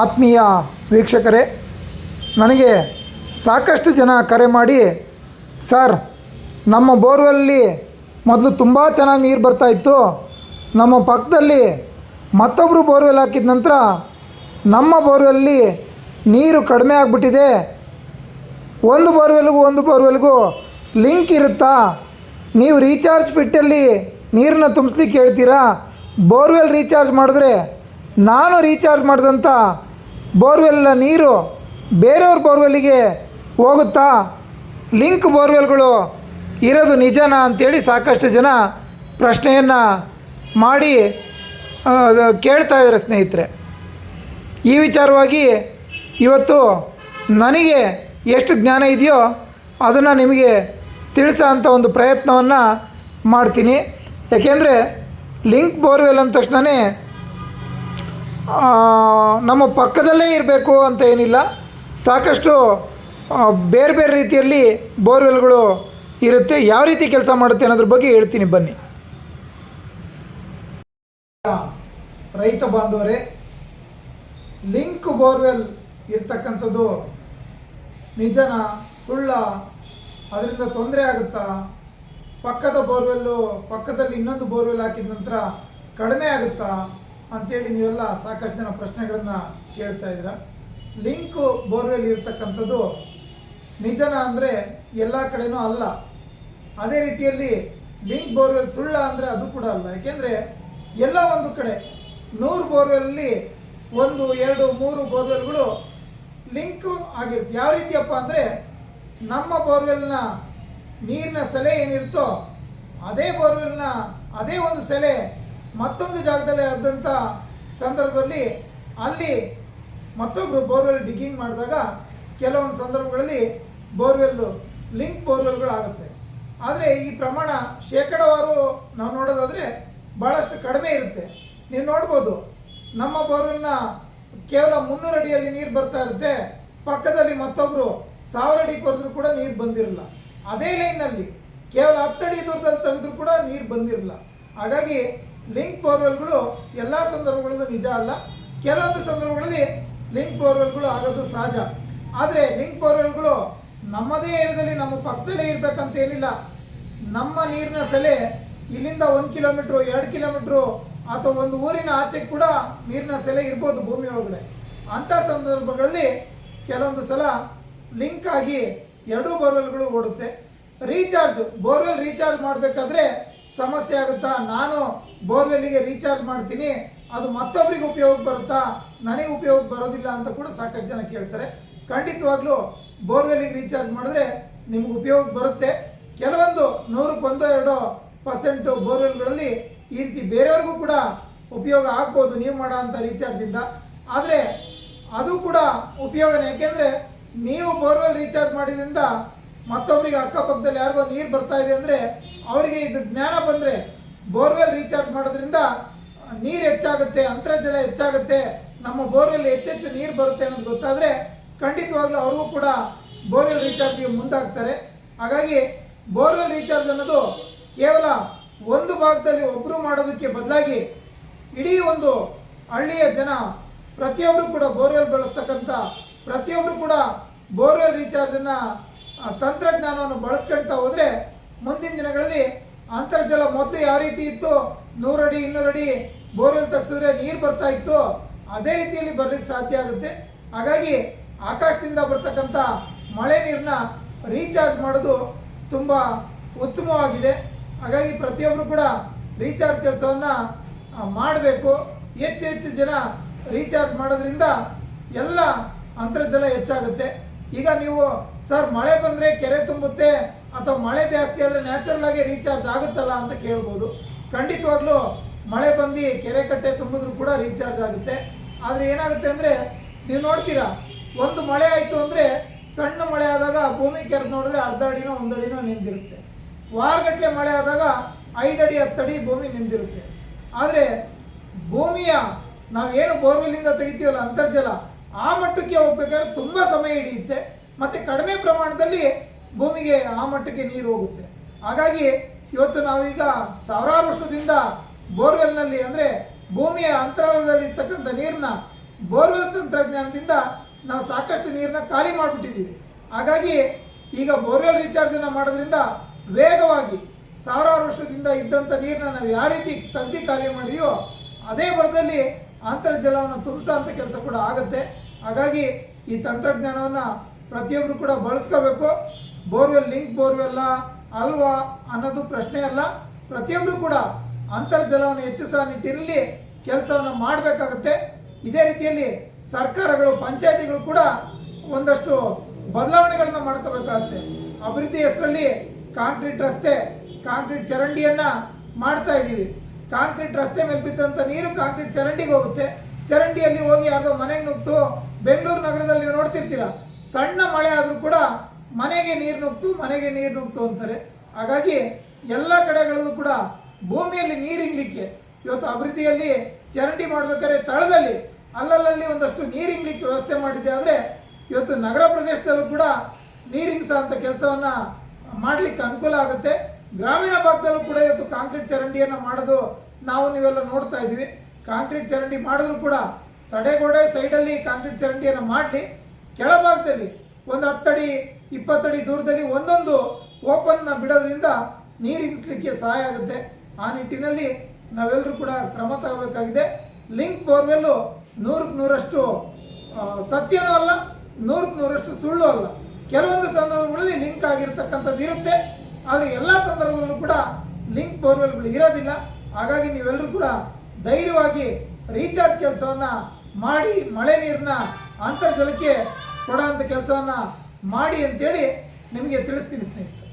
ಆತ್ಮೀಯ ವೀಕ್ಷಕರೇ, ನನಗೆ ಸಾಕಷ್ಟು ಜನ ಕರೆ ಮಾಡಿ, ಸರ್, ನಮ್ಮ ಬೋರ್ವೆಲ್ಲಿ ಮೊದಲು ತುಂಬ ಚೆನ್ನಾಗಿ ನೀರು ಬರ್ತಾಯಿತ್ತು ನಮ್ಮ ಪಕ್ಕದಲ್ಲಿ ಮತ್ತೊಬ್ಬರು ಬೋರ್ವೆಲ್ ಹಾಕಿದ ನಂತರ ನಮ್ಮ ಬೋರ್ವೆಲ್ಲಿ ನೀರು ಕಡಿಮೆ ಆಗಿಬಿಟ್ಟಿದೆ. ಒಂದು ಬೋರ್ವೆಲ್ಗೂ ಒಂದು ಬೋರ್ವೆಲ್ಗೂ ಲಿಂಕ್ ಇರುತ್ತಾ? ನೀವು ರೀಚಾರ್ಜ್ ಬಿಟ್ಟಲ್ಲಿ ನೀರನ್ನ ತುಂಬಿಸ್ಲಿಕ್ಕೆ ಹೇಳ್ತೀರಾ? ಬೋರ್ವೆಲ್ ರೀಚಾರ್ಜ್ ಮಾಡಿದ್ರೆ ನಾನು ರೀಚಾರ್ಜ್ ಮಾಡಿದಂಥ ಬೋರ್ವೆಲ್ನ ನೀರು ಬೇರೆಯವ್ರ ಬೋರ್ವೆಲ್ಲಿಗೆ ಹೋಗುತ್ತಾ? ಲಿಂಕ್ ಬೋರ್ವೆಲ್ಗಳು ಇರೋದು ನಿಜನಾ ಅಂತೇಳಿ ಸಾಕಷ್ಟು ಜನ ಪ್ರಶ್ನೆಯನ್ನು ಮಾಡಿ ಕೇಳ್ತಾ ಇದ್ದಾರೆ ಸ್ನೇಹಿತರೆ. ಈ ವಿಚಾರವಾಗಿ ಇವತ್ತು ನನಗೆ ಎಷ್ಟು ಜ್ಞಾನ ಇದೆಯೋ ಅದನ್ನು ನಿಮಗೆ ತಿಳಿಸೋ ಅಂಥ ಒಂದು ಪ್ರಯತ್ನವನ್ನು ಮಾಡ್ತೀನಿ. ಯಾಕೆಂದರೆ ಲಿಂಕ್ ಬೋರ್ವೆಲ್ ಅಂದ ತಕ್ಷಣವೇ ನಮ್ಮ ಪಕ್ಕದಲ್ಲೇ ಇರಬೇಕು ಅಂತ ಏನಿಲ್ಲ. ಸಾಕಷ್ಟು ಬೇರೆ ಬೇರೆ ರೀತಿಯಲ್ಲಿ ಬೋರ್ವೆಲ್ಗಳು ಇರುತ್ತೆ. ಯಾವ ರೀತಿ ಕೆಲಸ ಮಾಡುತ್ತೆ ಅನ್ನೋದ್ರ ಬಗ್ಗೆ ಹೇಳ್ತೀನಿ. ಬನ್ನಿ. ರೈತ ಬಾಂಧವರೇ, ಲಿಂಕ್ ಬೋರ್ವೆಲ್ ಇರ್ತಕ್ಕಂಥದ್ದು ನಿಜನ ಸುಳ್ಳ, ಅದರಿಂದ ತೊಂದರೆ ಆಗುತ್ತಾ? ಪಕ್ಕದ ಬೋರ್ವೆಲ್ಲು, ಪಕ್ಕದಲ್ಲಿ ಇನ್ನೊಂದು ಬೋರ್ವೆಲ್ ಹಾಕಿದ ನಂತರ ಕಡಿಮೆ ಆಗುತ್ತಾ? ಅಂತೇಳಿ ನೀವೆಲ್ಲ ಸಾಕಷ್ಟು ಜನ ಪ್ರಶ್ನೆಗಳನ್ನು ಕೇಳ್ತಾ ಇದ್ದೀರ. ಲಿಂಕ್ ಬೋರ್ವೆಲ್ ಇರ್ತಕ್ಕಂಥದ್ದು ನಿಜನ ಅಂದರೆ ಎಲ್ಲ ಕಡೆನೂ ಅಲ್ಲ. ಅದೇ ರೀತಿಯಲ್ಲಿ ಲಿಂಕ್ ಬೋರ್ವೆಲ್ ಸುಳ್ಳ ಅಂದರೆ ಅದು ಕೂಡ ಅಲ್ಲ. ಯಾಕೆಂದರೆ ಎಲ್ಲ ಒಂದು ಕಡೆ ನೂರು ಬೋರ್ವೆಲ್ಲಿ ಒಂದು, ಎರಡು, ಮೂರು ಬೋರ್ವೆಲ್ಗಳು ಲಿಂಕ್ ಆಗಿರುತ್ತೆ. ಯಾವ ರೀತಿಯಪ್ಪ ಅಂದರೆ ನಮ್ಮ ಬೋರ್ವೆಲ್ನ ನೀರಿನ ಸೆಲೆ ಏನಿರುತ್ತೋ ಅದೇ ಬೋರ್ವೆಲ್ನ ಅದೇ ಒಂದು ಸೆಲೆ ಮತ್ತೊಂದು ಜಾಗದಲ್ಲಿ ಆದಂಥ ಸಂದರ್ಭದಲ್ಲಿ ಅಲ್ಲಿ ಮತ್ತೊಬ್ಬರು ಬೋರ್ವೆಲ್ ಡಿಗ್ಗಿಂಗ್ ಮಾಡಿದಾಗ ಕೆಲವೊಂದು ಸಂದರ್ಭಗಳಲ್ಲಿ ಬೋರ್ವೆಲ್ಲು ಲಿಂಕ್ ಬೋರ್ವೆಲ್ಗಳಾಗುತ್ತೆ ಆದರೆ ಈ ಪ್ರಮಾಣ ಶೇಕಡವಾರು ನಾವು ನೋಡೋದಾದರೆ ಭಾಳಷ್ಟು ಕಡಿಮೆ ಇರುತ್ತೆ. ನೀವು ನೋಡ್ಬೋದು, ನಮ್ಮ ಬೋರ್ವೆಲ್ನ ಕೇವಲ ಮುನ್ನೂರು ಅಡಿಯಲ್ಲಿ ನೀರು ಬರ್ತಾ ಇರುತ್ತೆ. ಪಕ್ಕದಲ್ಲಿ ಮತ್ತೊಬ್ಬರು ಸಾವಿರ ಅಡಿ ಕೊರೆದ್ರೂ ಕೂಡ ನೀರು ಬಂದಿರಲ್ಲ. ಅದೇ ಲೈನಲ್ಲಿ ಕೇವಲ ಹತ್ತಡಿ ದೂರದಲ್ಲಿ ತೆಗೆದ್ರೂ ಕೂಡ ನೀರು ಬಂದಿರಲ್ಲ. ಹಾಗಾಗಿ ಲಿಂಕ್ ಬೋರ್ವೆಲ್ಗಳು ಎಲ್ಲ ಸಂದರ್ಭಗಳಲ್ಲೂ ನಿಜ ಅಲ್ಲ. ಕೆಲವೊಂದು ಸಂದರ್ಭಗಳಲ್ಲಿ ಲಿಂಕ್ ಬೋರ್ವೆಲ್ಗಳು ಆಗೋದು ಸಹಜ. ಆದರೆ ಲಿಂಕ್ ಬೋರ್ವೆಲ್ಗಳು ನಮ್ಮದೇ ಏರಿಯಾದಲ್ಲಿ ನಮ್ಮ ಪಕ್ಕದಲ್ಲೇ ಇರಬೇಕಂತ ಏನಿಲ್ಲ. ನಮ್ಮ ನೀರಿನ ಸೆಲೆ ಇಲ್ಲಿಂದ ಒಂದು ಕಿಲೋಮೀಟ್ರು, ಎರಡು ಕಿಲೋಮೀಟ್ರು ಅಥವಾ ಒಂದು ಊರಿನ ಆಚೆ ಕೂಡ ನೀರಿನ ಸೆಲೆ ಇರ್ಬೋದು ಭೂಮಿ ಒಳಗಡೆ. ಅಂಥ ಸಂದರ್ಭಗಳಲ್ಲಿ ಕೆಲವೊಂದು ಸಲ ಲಿಂಕ್ ಆಗಿ ಎರಡೂ ಬೋರ್ವೆಲ್ಗಳು ಓಡುತ್ತೆ. ರೀಚಾರ್ಜ್ ಬೋರ್ವೆಲ್ ರೀಚಾರ್ಜ್ ಮಾಡಬೇಕಾದ್ರೆ ಸಮಸ್ಯೆ ಆಗುತ್ತಾ? ನಾನು ಬೋರ್ವೆಲ್ಲಿಗೆ ರೀಚಾರ್ಜ್ ಮಾಡ್ತೀನಿ. ಅದು ಮತ್ತೊಬ್ಬರಿಗೆ ಉಪಯೋಗ ಬರುತ್ತಾ? ನನಗೆ ಉಪಯೋಗ ಬರೋದಿಲ್ಲ ಅಂತ ಕೂಡ ಸಾಕಷ್ಟು ಜನ ಕೇಳ್ತಾರೆ. ಖಂಡಿತವಾಗ್ಲೂ ಬೋರ್ವೆಲ್ಲಿಗೆ ರೀಚಾರ್ಜ್ ಮಾಡಿದ್ರೆ ನಿಮ್ಗೆ ಉಪಯೋಗ ಬರುತ್ತೆ. ಕೆಲವೊಂದು ನೂರಕ್ಕೆ ಒಂದು ಎರಡು ಪರ್ಸೆಂಟ್ ಬೋರ್ವೆಲ್ಗಳಲ್ಲಿ ಈ ರೀತಿ ಬೇರೆಯವ್ರಿಗೂ ಕೂಡ ಉಪಯೋಗ ಆಗ್ಬೋದು. ನೀವು ಮಾಡೋ ಅಂಥ ರೀಚಾರ್ಜಿಂದ ಆದರೆ ಅದು ಕೂಡ ಉಪಯೋಗನೇ. ಯಾಕೆಂದರೆ ನೀವು ಬೋರ್ವೆಲ್ ರೀಚಾರ್ಜ್ ಮಾಡಿದ್ರಿಂದ ಮತ್ತೊಬ್ಬರಿಗೆ ಅಕ್ಕಪಕ್ಕದಲ್ಲಿ ಯಾರಿಗೋ ನೀರು ಬರ್ತಾ ಇದೆ ಅಂದರೆ ಅವರಿಗೆ ಇದು ಜ್ಞಾನ ಬಂದರೆ ಬೋರ್ವೆಲ್ ರೀಚಾರ್ಜ್ ಮಾಡೋದ್ರಿಂದ ನೀರು ಹೆಚ್ಚಾಗುತ್ತೆ, ಅಂತರ್ಜಲ ಹೆಚ್ಚಾಗುತ್ತೆ, ನಮ್ಮ ಬೋರ್ವೆಲ್ ಹೆಚ್ಚೆಚ್ಚು ನೀರು ಬರುತ್ತೆ ಅನ್ನೋದು ಗೊತ್ತಾದರೆ, ಖಂಡಿತವಾಗ್ಲೂ ಅವ್ರಿಗೂ ಕೂಡ ಬೋರ್ವೆಲ್ ರೀಚಾರ್ಜ್ಗೆ ಮುಂದಾಗ್ತಾರೆ. ಹಾಗಾಗಿ, ಬೋರ್ವೆಲ್ ರೀಚಾರ್ಜ್ ಅನ್ನೋದು ಕೇವಲ ಒಂದು ಭಾಗದಲ್ಲಿ ಒಬ್ಬರು ಮಾಡೋದಕ್ಕೆ ಬದಲಾಗಿ, ಇಡೀ ಒಂದು ಹಳ್ಳಿಯ ಜನ ಪ್ರತಿಯೊಬ್ಬರು ಕೂಡ ಬೋರ್ವೆಲ್ ಬಳಸ್ತಕ್ಕಂಥ ಪ್ರತಿಯೊಬ್ಬರು ಕೂಡ ಬೋರ್ವೆಲ್ ರೀಚಾರ್ಜನ್ನು ತಂತ್ರಜ್ಞಾನವನ್ನು ಬಳಸ್ಕೊಳ್ತಾ ಹೋದರೆ, ಮುಂದಿನ ದಿನಗಳಲ್ಲಿ ಅಂತರ್ಜಲ ಮೊದಲು ಯಾವ ರೀತಿ ಇತ್ತು? ನೂರಡಿ ಇನ್ನೂರಡಿ ಬೋರ್ವೆಲ್ ತಗ್ಸಿದ್ರೆ ನೀರು ಬರ್ತಾ ಇತ್ತು. ಅದೇ ರೀತಿಯಲ್ಲಿ ಬರ್ಲಿಕ್ಕೆ ಸಾಧ್ಯ ಆಗುತ್ತೆ. ಹಾಗಾಗಿ ಆಕಾಶದಿಂದ ಬರ್ತಕ್ಕಂಥ ಮಳೆ ನೀರನ್ನ ರೀಚಾರ್ಜ್ ಮಾಡೋದು ತುಂಬ ಉತ್ತಮವಾಗಿದೆ. ಹಾಗಾಗಿ ಪ್ರತಿಯೊಬ್ಬರು ಕೂಡ ರೀಚಾರ್ಜ್ ಕೆಲಸವನ್ನು ಮಾಡಬೇಕು. ಹೆಚ್ಚು ಹೆಚ್ಚು ಜನ ರೀಚಾರ್ಜ್ ಮಾಡೋದ್ರಿಂದ ಎಲ್ಲ ಅಂತರ್ಜಲ ಹೆಚ್ಚಾಗುತ್ತೆ. ಈಗ ನೀವು, ಸರ್, ಮಳೆ ಬಂದರೆ ಕೆರೆ ತುಂಬುತ್ತೆ ಅಥವಾ ಮಳೆ ಜಾಸ್ತಿ ಆದರೆ ನ್ಯಾಚುರಲ್ ಆಗಿ ರೀಚಾರ್ಜ್ ಆಗುತ್ತಲ್ಲ ಅಂತ ಕೇಳ್ಬೋದು. ಖಂಡಿತವಾಗ್ಲೂ ಮಳೆ ಬಂದು ಕೆರೆ ಕಟ್ಟೆ ತುಂಬಿದ್ರು ಕೂಡ ರೀಚಾರ್ಜ್ ಆಗುತ್ತೆ. ಆದರೆ ಏನಾಗುತ್ತೆ ಅಂದರೆ, ನೀವು ನೋಡ್ತೀರಾ, ಒಂದು ಮಳೆ ಆಯಿತು ಅಂದರೆ ಸಣ್ಣ ಮಳೆ ಆದಾಗ ಭೂಮಿ ಕೆರೆದು ನೋಡಿದ್ರೆ ಅರ್ಧ ಅಡಿನೋ ಒಂದು ಅಡಿನೋ ನಿಂತಿರುತ್ತೆ. ವಾರಗಟ್ಟಲೆ ಮಳೆ ಆದಾಗ ಐದಡಿ ಹತ್ತಡಿ ಭೂಮಿ ನಿಂದಿರುತ್ತೆ ಆದರೆ ಭೂಮಿಯ ನಾವೇನು ಬೋರ್ವೆಲ್ಲಿಂದ ತೆಗಿತೀವಲ್ಲ, ಅಂತರ್ಜಲ, ಆ ಮಟ್ಟಕ್ಕೆ ಹೋಗ್ಬೇಕಾದ್ರೆ ತುಂಬ ಸಮಯ ಹಿಡಿಯುತ್ತೆ. ಮತ್ತು ಕಡಿಮೆ ಪ್ರಮಾಣದಲ್ಲಿ ಭೂಮಿಗೆ ಆ ಮಟ್ಟಕ್ಕೆ ನೀರು ಹೋಗುತ್ತೆ. ಹಾಗಾಗಿ ಇವತ್ತು ನಾವೀಗ ಸಾವಿರಾರು ವರ್ಷದಿಂದ ಬೋರ್ವೆಲ್ನಲ್ಲಿ ಅಂದರೆ ಭೂಮಿಯ ಅಂತರಾಳದಲ್ಲಿ ಇರ್ತಕ್ಕಂಥ ನೀರನ್ನ ಬೋರ್ವೆಲ್ ತಂತ್ರಜ್ಞಾನದಿಂದ ನಾವು ಸಾಕಷ್ಟು ನೀರನ್ನ ಖಾಲಿ ಮಾಡಿಬಿಟ್ಟಿದ್ದೀವಿ. ಹಾಗಾಗಿ ಈಗ ಬೋರ್ವೆಲ್ ರೀಚಾರ್ಜನ್ನು ಮಾಡೋದ್ರಿಂದ ವೇಗವಾಗಿ ಸಾವಿರಾರು ವರ್ಷದಿಂದ ಇದ್ದಂಥ ನೀರನ್ನ ನಾವು ಯಾವ ರೀತಿ ತಂದಿ ಖಾಲಿ ಮಾಡಿದೆಯೋ ಅದೇ ಬರದಲ್ಲಿ ಅಂತರ್ಜಲವನ್ನು ತುಂಬಿಸೋ ಅಂತ ಕೆಲಸ ಕೂಡ ಆಗುತ್ತೆ. ಹಾಗಾಗಿ ಈ ತಂತ್ರಜ್ಞಾನವನ್ನು ಪ್ರತಿಯೊಬ್ಬರು ಕೂಡ ಬಳಸ್ಕೋಬೇಕು. ಬೋರ್ವೆಲ್ ಲಿಂಕ್ ಬೋರ್ವೆಲ್ಲ ಅಲ್ವಾ ಅನ್ನೋದು ಪ್ರಶ್ನೆ ಅಲ್ಲ. ಪ್ರತಿಯೊಬ್ಬರು ಕೂಡ ಅಂತರ್ಜಲವನ್ನು ಹೆಚ್ಚಿಸುವ ನಿಟ್ಟಿನಲ್ಲಿ ಕೆಲಸವನ್ನು ಮಾಡಬೇಕಾಗುತ್ತೆ. ಇದೇ ರೀತಿಯಲ್ಲಿ ಸರ್ಕಾರಗಳು, ಪಂಚಾಯತಿಗಳು ಕೂಡ ಒಂದಷ್ಟು ಬದಲಾವಣೆಗಳನ್ನ ಮಾಡ್ಕೋಬೇಕಾಗುತ್ತೆ. ಅಭಿವೃದ್ಧಿ ಹೆಸರಲ್ಲಿ ಕಾಂಕ್ರೀಟ್ ರಸ್ತೆ, ಕಾಂಕ್ರೀಟ್ ಚರಂಡಿಯನ್ನ ಮಾಡ್ತಾ ಇದ್ದೀವಿ. ಕಾಂಕ್ರೀಟ್ ರಸ್ತೆ ಮೇಲೆ ಬಿದ್ದಂಥ ನೀರು ಕಾಂಕ್ರೀಟ್ ಚರಂಡಿಗೆ ಹೋಗುತ್ತೆ. ಚರಂಡಿಯಲ್ಲಿ ಹೋಗಿ ಯಾವುದೋ ಮನೆಗೆ ನುಗ್ತು ಬೆಂಗಳೂರು ನಗರದಲ್ಲಿ ನೀವು ನೋಡ್ತಿರ್ತೀರ. ಸಣ್ಣ ಮಳೆ ಆದರೂ ಕೂಡ ಮನೆಗೆ ನೀರು ನುಗ್ತು ಮನೆಗೆ ನೀರು ನುಗ್ತು ಅಂತಾರೆ. ಹಾಗಾಗಿ ಎಲ್ಲ ಕಡೆಗಳಲ್ಲೂ ಕೂಡ ಭೂಮಿಯಲ್ಲಿ ನೀರಿಂಗ್ಲಿಕ್ಕೆ ಇವತ್ತು ಅಭಿವೃದ್ಧಿಯಲ್ಲಿ ಚರಂಡಿ ಮಾಡಬೇಕಾದ್ರೆ ತಳದಲ್ಲಿ ಅಲ್ಲಲ್ಲಿ ಒಂದಷ್ಟು ನೀರಿಂಗ್ಲಿಕ್ಕೆ ವ್ಯವಸ್ಥೆ ಮಾಡಿದ್ದೆ ಆದರೆ ಇವತ್ತು ನಗರ ಪ್ರದೇಶದಲ್ಲೂ ಕೂಡ ನೀರಿಂಗ್ಸ ಅಂತ ಕೆಲಸವನ್ನು ಮಾಡಲಿಕ್ಕೆ ಅನುಕೂಲ ಆಗುತ್ತೆ. ಗ್ರಾಮೀಣ ಭಾಗದಲ್ಲೂ ಕೂಡ ಇವತ್ತು ಕಾಂಕ್ರೀಟ್ ಚರಂಡಿಯನ್ನು ಮಾಡೋದು ನಾವು ನೀವೆಲ್ಲ ನೋಡ್ತಾ ಇದ್ದೀವಿ. ಕಾಂಕ್ರೀಟ್ ಚರಂಡಿ ಮಾಡಿದ್ರು ಕೂಡ ತಡೆಗೋಡೆ ಸೈಡಲ್ಲಿ ಕಾಂಕ್ರೀಟ್ ಚರಂಡಿಯನ್ನು ಮಾಡಲಿ. ಕೆಳಭಾಗದಲ್ಲಿ ಒಂದು ಹತ್ತಡಿ ಇಪ್ಪತ್ತಡಿ ದೂರದಲ್ಲಿ ಒಂದೊಂದು ಓಪನ್ನ ಬಿಡೋದ್ರಿಂದ ನೀರು ಇಂಗಿಸ್ಲಿಕ್ಕೆ ಸಹಾಯ ಆಗುತ್ತೆ. ಆ ನಿಟ್ಟಿನಲ್ಲಿ ನಾವೆಲ್ಲರೂ ಕೂಡ ಕ್ರಮ ತಗೋಬೇಕಾಗಿದೆ. ಲಿಂಕ್ ಬೋರ್ವೆಲ್ಲು ನೂರಕ್ಕೆ ನೂರಷ್ಟು ಸತ್ಯನೂ ಅಲ್ಲ, ನೂರಕ್ಕೆ ನೂರಷ್ಟು ಸುಳ್ಳು ಅಲ್ಲ. ಕೆಲವೊಂದು ಸಂದರ್ಭಗಳಲ್ಲಿ ಲಿಂಕ್ ಆಗಿರ್ತಕ್ಕಂಥದ್ದು ಇರುತ್ತೆ. ಆದರೆ ಎಲ್ಲ ಸಂದರ್ಭಗಳಲ್ಲೂ ಕೂಡ ಲಿಂಕ್ ಬೋರ್ವೆಲ್ಗಳು ಇರೋದಿಲ್ಲ. ಹಾಗಾಗಿ ನೀವೆಲ್ಲರೂ ಕೂಡ ಧೈರ್ಯವಾಗಿ ರೀಚಾರ್ಜ್ ಕೆಲಸವನ್ನ ಮಾಡಿ ಮಳೆ ನೀರನ್ನ ಅಂತರ್ಜಲಕ್ಕೆ ಕೊಡೋಂಥ ಕೆಲಸವನ್ನ ಮಾಡಿ ಅಂತೇಳಿ ನಿಮಗೆ ತಿಳಿಸ್ತೀನಿ ಸ್ನೇಹಿತರೆ.